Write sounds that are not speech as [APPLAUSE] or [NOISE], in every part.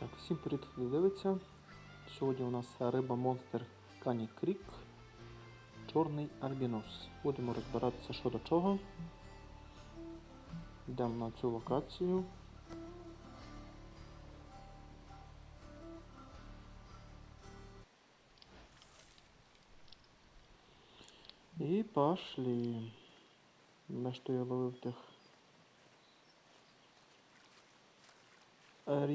Так, всім привіт, хто дивиться. Сьогодні у нас риба Монстер Кані Крік. Чорний альбінос. Будемо розбиратися що до чого. Йдемо на цю локацію. І пошли. На що я ловив тих е,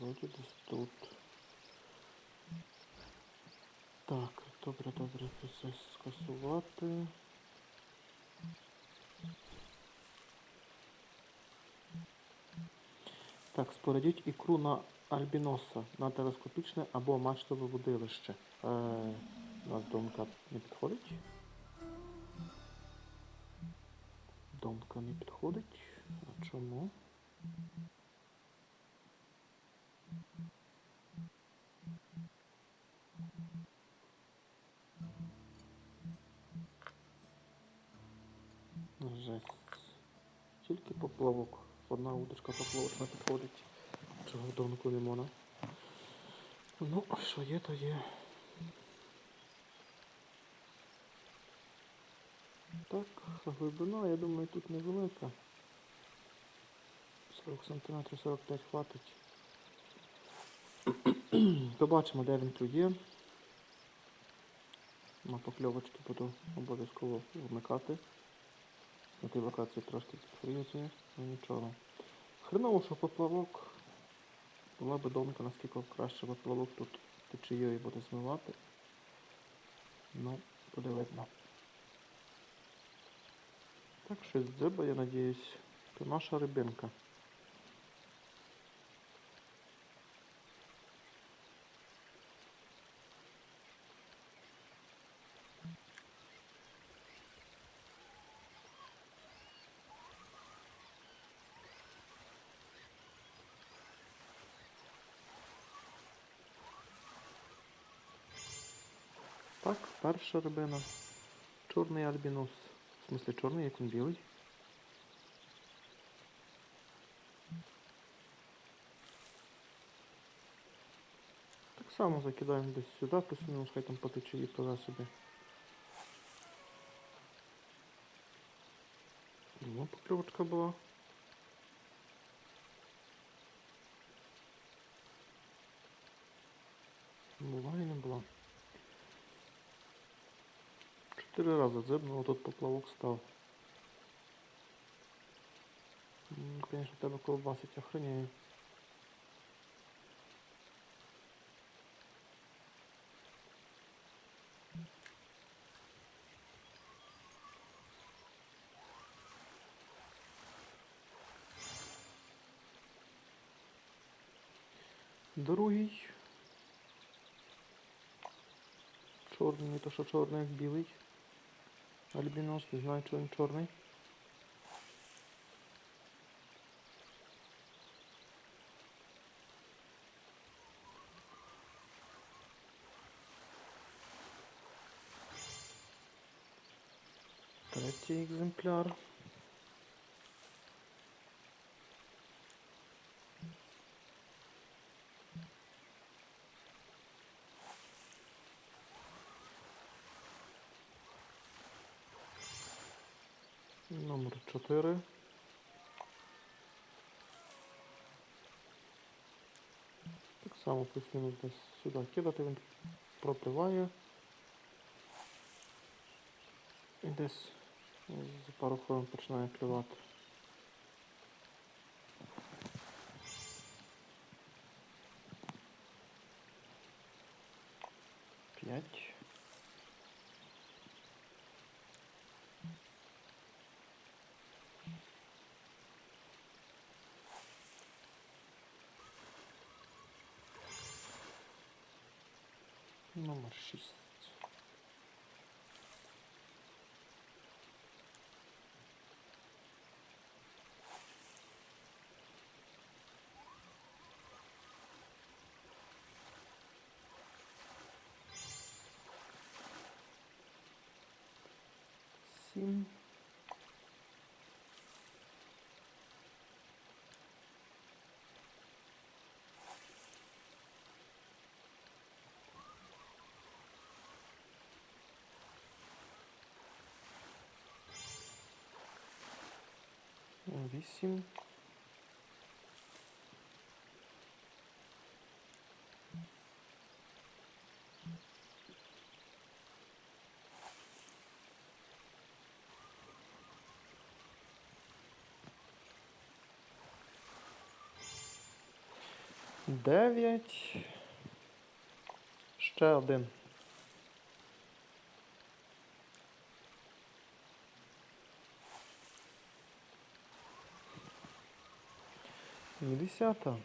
Вроді десь тут. Так, добре, добре, це скасувати. Так, спорядіть ікру на альбіноса на телескопічне або мачтове водилище. Е, нас домка не підходить. Домка не підходить. А чому? Жесть. Тільки поплавок. Одна удочка поплавочна підходить. Домку не можна. Ну, що є, то є. Так, глибина, я думаю, тут невелика. 40 см 45 хватить. [CLEARS THROAT] Побачимо, де він клює. На покльовочки буду обов'язково вмикати. На тій локації трошки підфрізує, ну нічого. Хреново, що поплавок. Була би домка, наскільки краще поплавок тут течією буде змивати. Ну, буде видно. Так, щось дзиба, я надіюсь. То наша рибинка. Так, перша рибина. Чорний альбінос. В смысле чорний, як він білий. Так само закидаємо десь сюди, плюс-мінус, хай там потече і пливе собі. Ну, покльовочка. Була і не була. Чотири рази дзибнуло, тут поплавок став. Конечно, тебе колбасить охраняє. Другий. Чорний, не то що чорний, як білий. Альбінос, не знаю, чи він чорний. Номер 4. Так само плюс-мінус десь сюди кидати, він пропливає. І десь за пару хвилин починає клювати. П'ять. Номер 6. Сім. Вісім. Дев'ять. Ще один. І десята.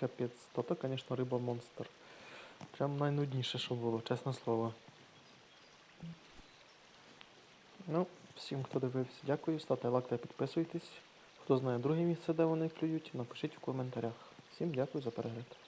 Капець, то то, звісно, риба монстр. Прям найнудніше, що було, чесне слово. Ну, всім, хто дивився, дякую. Ставте лайк та підписуйтесь. Хто знає друге місце, де вони клюють, напишіть в коментарях. Всім дякую за перегляд.